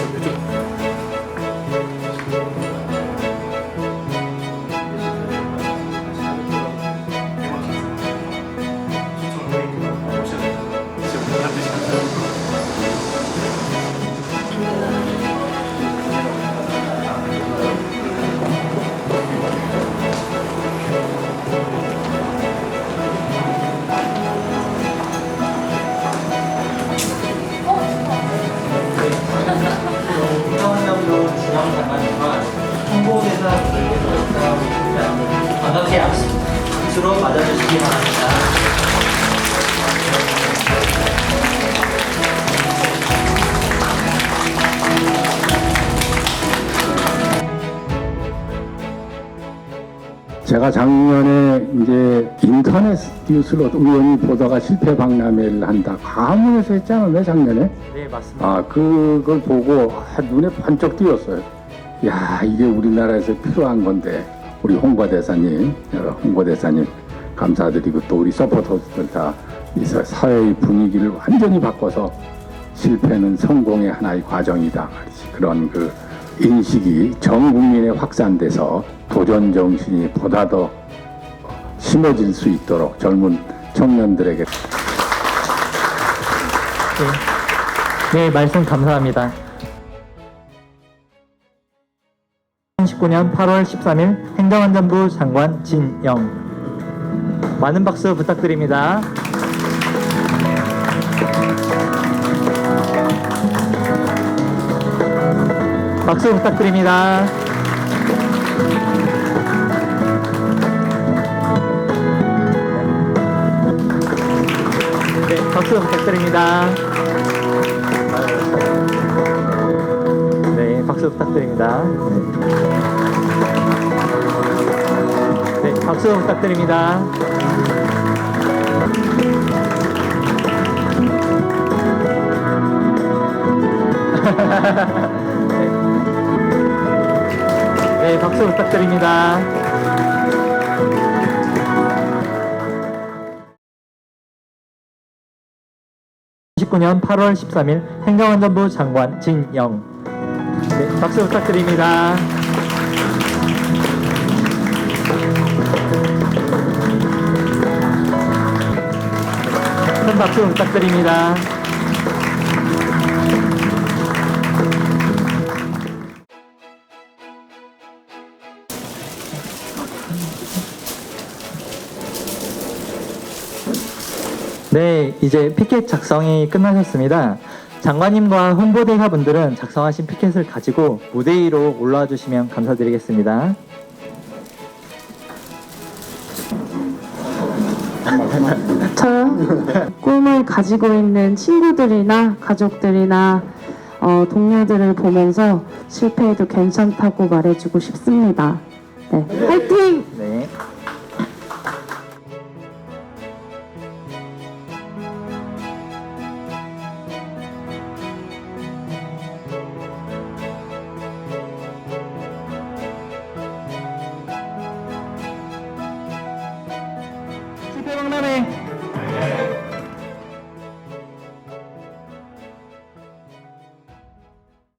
아! 박수로 맞아주시기 바랍니다. 제가 작년에 이제 인터넷 뉴스로 우연히 보다가 실패 박람회를 한다. 가문에서 했잖아요, 왜 작년에? 네, 맞습니다. 아, 그걸 보고 아, 눈에 번쩍 띄었어요. 야, 이게 우리나라에서 필요한 건데. 우리 홍과 대사님, 여러 홍과 대사님 감사드리고 또 우리 서포터들 다 이 사회의 분위기를 완전히 바꿔서 실패는 성공의 하나의 과정이다. 그런 그 인식이 전 국민에 확산돼서 도전 정신이 보다 더 심해질 수 있도록 젊은 청년들에게 네, 네, 말씀 감사합니다. 2019년 8월 13일 행정안전부 장관 진영. 많은 박수 부탁드립니다. 박수 부탁드립니다. 네, 박수 부탁드립니다. 박수 부탁드립니다. 네, 네, 박수 부탁드립니다. 네. 네, 박수 부탁드립니다. (19년 8월 13일) 행정안전부 장관 진영 네, 박수 부탁드립니다. 큰 박수 부탁드립니다. 네, 이제 피켓 작성이 끝나셨습니다. 장관님과 홍보대사 분들은 작성하신 피켓을 가지고 무대 위로 올라와 주시면 감사드리겠습니다. 저요? 꿈을 가지고 있는 친구들이나 가족들이나 어, 동료들을 보면서 실패해도 괜찮다고 말해주고 싶습니다. 네. 화이팅! নামে